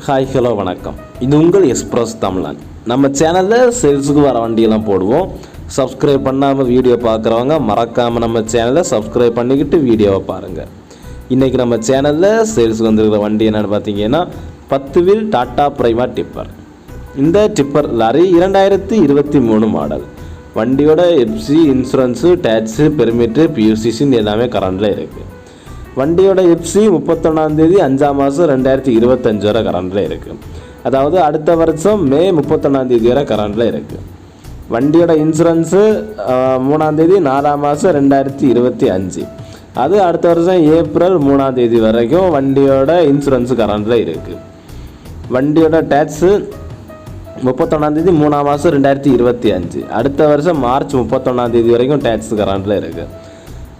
Hi hello வணக்கம். இது உங்கள் எக்ஸ்பிரஸ் தமிழன். நம்ம சேனலில் சேல்ஸுக்கு வர வண்டியெல்லாம் போடுவோம். சப்ஸ்கிரைப் பண்ணாமல் வீடியோ பார்க்குறவங்க மறக்காமல் நம்ம சேனலை சப்ஸ்கிரைப் பண்ணிக்கிட்டு வீடியோவை பாருங்கள் இன்றைக்கி நம்ம சேனலில் சேல்ஸுக்கு வந்துருக்கிற வண்டி என்னென்னு பார்த்தீங்கன்னா பத்து வீல் டாட்டா பிரைமா டிப்பர் இந்த டிப்பர் லாரி இரண்டாயிரத்தி இருபத்தி மூணு மாடல் வண்டியோட எஃப்சி இன்சூரன்ஸு டேக்ஸு பெர்மிட்டு பியூசிசின்னு எல்லாமே கரண்டில் இருக்குது வண்டியோட எஃப்சி முப்பத்தொன்னாந்தேதி அஞ்சாம் மாதம் ரெண்டாயிரத்தி இருபத்தஞ்சு வரை கரண்டில் இருக்குது அதாவது அடுத்த வருஷம் மே முப்பத்தொன்னாந்தேதி வரை கரண்டில் இருக்குது வண்டியோட இன்சூரன்ஸு மூணாந்தேதி நாலாம் மாதம் ரெண்டாயிரத்தி இருபத்தி அஞ்சு. அது அடுத்த வருஷம் ஏப்ரல் மூணாம் தேதி வரைக்கும் வண்டியோட இன்சூரன்ஸு கரண்டில் இருக்குது வண்டியோட டேக்ஸு முப்பத்தொன்னாந்தேதி மூணாம் மாதம் ரெண்டாயிரத்தி இருபத்தி அஞ்சு. அடுத்த வருஷம் மார்ச் முப்பத்தொன்னாந்தேதி வரைக்கும் டேக்ஸ் கரண்டில் இருக்குது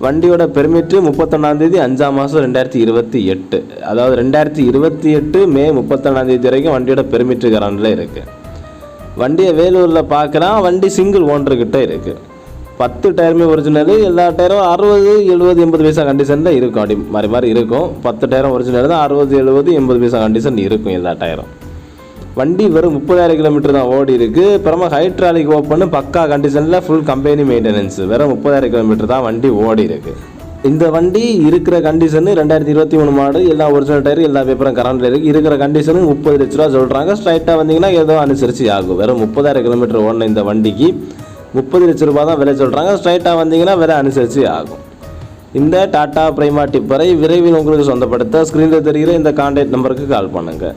வண்டியோட பெர்மிட்டு முப்பத்தொன்னாந்தேதி அஞ்சாம் மாதம் ரெண்டாயிரத்தி இருபத்தி எட்டு. அதாவது ரெண்டாயிரத்தி இருபத்தி எட்டு மே முப்பத்தொன்னாந்தேதி வரைக்கும் வண்டியோட பெர்மிட்டு கரண்டில் இருக்குது வண்டியை வேலூரில் பார்க்குறான் வண்டி சிங்கிள் ஓனர்கிட்ட இருக்குது பத்து டயருமே ஒரிஜினல் எல்லா டயரும் அறுபது எழுபது எண்பது பைசா கண்டிஷனில் இருக்கும். அப்படி மாதிரி மாதிரி இருக்கும். பத்து டயரும் ஒரிஜினல் தான் அறுபது எழுபது எண்பது பைசா கண்டிஷன் இருக்கும் எல்லா டயரும் வண்டி வெறும் முப்பதாயிரம் கிலோமீட்டர் தான் ஓடி இருக்கு. அப்புறமா ஹைட்ராலிக் ஓப்பன் பக்கா கண்டிஷனில் ஃபுல் கம்பெனி மெயின்டெனன்ஸ் வெறும் முப்பதாயிரம் கிலோமீட்டர் தான் வண்டி ஓடி இருக்கு. இந்த வண்டி இருக்கிற கண்டிஷனு ரெண்டாயிரத்தி இருபத்தி மூணு மாடு எல்லா ஒரிஜினல் டயர் எல்லா பேப்பரும் கரண்டில் இருக்குது இருக்கிற கண்டிஷனு முப்பது லட்ச ரூபா சொல்கிறாங்க ஸ்ட்ரைட்டாக வந்தீங்கன்னா ஏதோ அனுசரித்து ஆகும். வெறும் முப்பதாயிரம் கிலோமீட்டர் ஓடின இந்த வண்டிக்கு முப்பது லட்ச ரூபா தான் விலை சொல்கிறாங்க ஸ்ட்ரைட்டாக வந்தீங்கன்னா விலை அனுசரித்து ஆகும். இந்த டாடா பிரைமா டிப்பரை விரைவில் உங்களுக்கு சொந்தப்படுத்த ஸ்க்ரீனில் தெரிகிற இந்த கான்டாக்ட் நம்பருக்கு கால் பண்ணுங்கள்